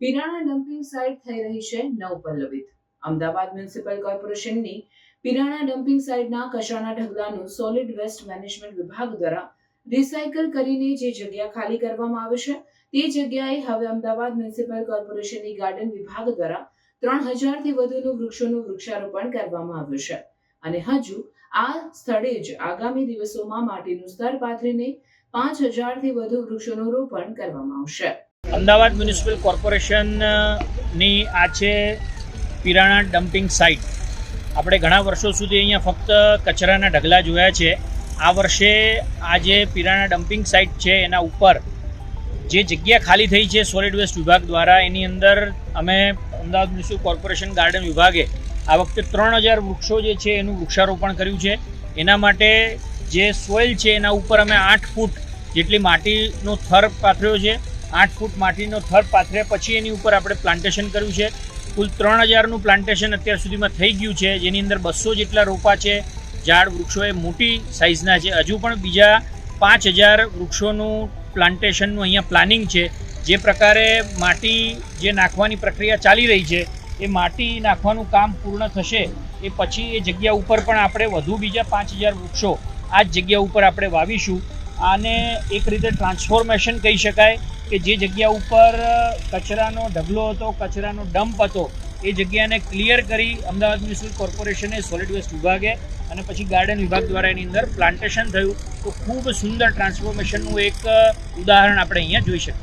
Pirana dumping site થઈ રહી છે નવપલ્લવિત. અમદાવાદ મ્યુનિસિપલ કોર્પોરેશનની પીરાણા ડમ્પિંગ સાઇટના કચરાના ઢગલાનું સોલિડ વેસ્ટ મેનેજમેન્ટ વિભાગ દ્વારા રિસાયકલ કરીને જે જગ્યા ખાલી કરવામાં આવે છે, તે જગ્યાએ હવે અમદાવાદ મ્યુનિસિપલ કોર્પોરેશનની ગાર્ડન વિભાગ દ્વારા ત્રણ હજારથી વધુનું વૃક્ષોનું વૃક્ષારોપણ કરવામાં આવ્યું છે. અને હજુ આ સ્થળે જ આગામી દિવસોમાં માટીનું સ્તર પાથરીને પાંચ હજારથી વધુ વૃક્ષોનું રોપણ કરવામાં આવશે. અમદાવાદ મ્યુનિસિપલ કોર્પોરેશનની આ છે પિરાણા ડમ્પિંગ સાઇટ. આપણે ઘણા વર્ષો સુધી અહીંયા ફક્ત કચરાના ઢગલા જોયા છે. આ વર્ષે આ જે પિરાણા ડમ્પિંગ સાઇટ છે, એના ઉપર જે જગ્યા ખાલી થઈ છે સોલિડ વેસ્ટ વિભાગ દ્વારા, એની અંદર અમે અમદાવાદ મ્યુનિસિપલ કોર્પોરેશન ગાર્ડન વિભાગે આ વખતે ત્રણ હજાર વૃક્ષો જે છે એનું વૃક્ષારોપણ કર્યું છે. એના માટે જે સોઇલ છે એના ઉપર અમે આઠ ફૂટ જેટલી માટીનો થર પાથર્યો છે. આઠ ફૂટ માટીનો થર પાથર્યા પછી એની ઉપર આપણે પ્લાન્ટેશન કર્યું છે. કુલ ત્રણ હજારનું પ્લાન્ટેશન અત્યાર સુધીમાં થઈ ગયું છે. જેની અંદર બસો જેટલા રોપા છે. ઝાડ વૃક્ષો એ મોટી સાઇઝના છે. હજુ પણ બીજા પાંચ હજાર વૃક્ષોનું પ્લાન્ટેશનનું અહીંયા પ્લાનિંગ છે. જે પ્રકારે માટી જે નાખવાની પ્રક્રિયા ચાલી રહી છે, એ માટી નાખવાનું કામ પૂર્ણ થશે, એ પછી એ જગ્યા ઉપર પણ આપણે વધુ બીજા પાંચ હજાર વૃક્ષો આ જ જગ્યા ઉપર આપણે વાવીશું. આને એક રીતે ટ્રાન્સફોર્મેશન કહી શકાય કે જે જગ્યા ઉપર કચરાનો ઢગલો હતો, કચરાનો ડમ્પ હતો, એ જગ્યાને ક્લિયર કરી અમદાવાદ મ્યુનિસિપલ કોર્પોરેશને સોલિડ વેસ્ટ વિભાગે અને પછી ગાર્ડન વિભાગ દ્વારા એની અંદર પ્લાન્ટેશન થયું. તો ખૂબ સુંદર ટ્રાન્સફોર્મેશનનું એક ઉદાહરણ આપણે અહીંયા જોઈ શકીએ.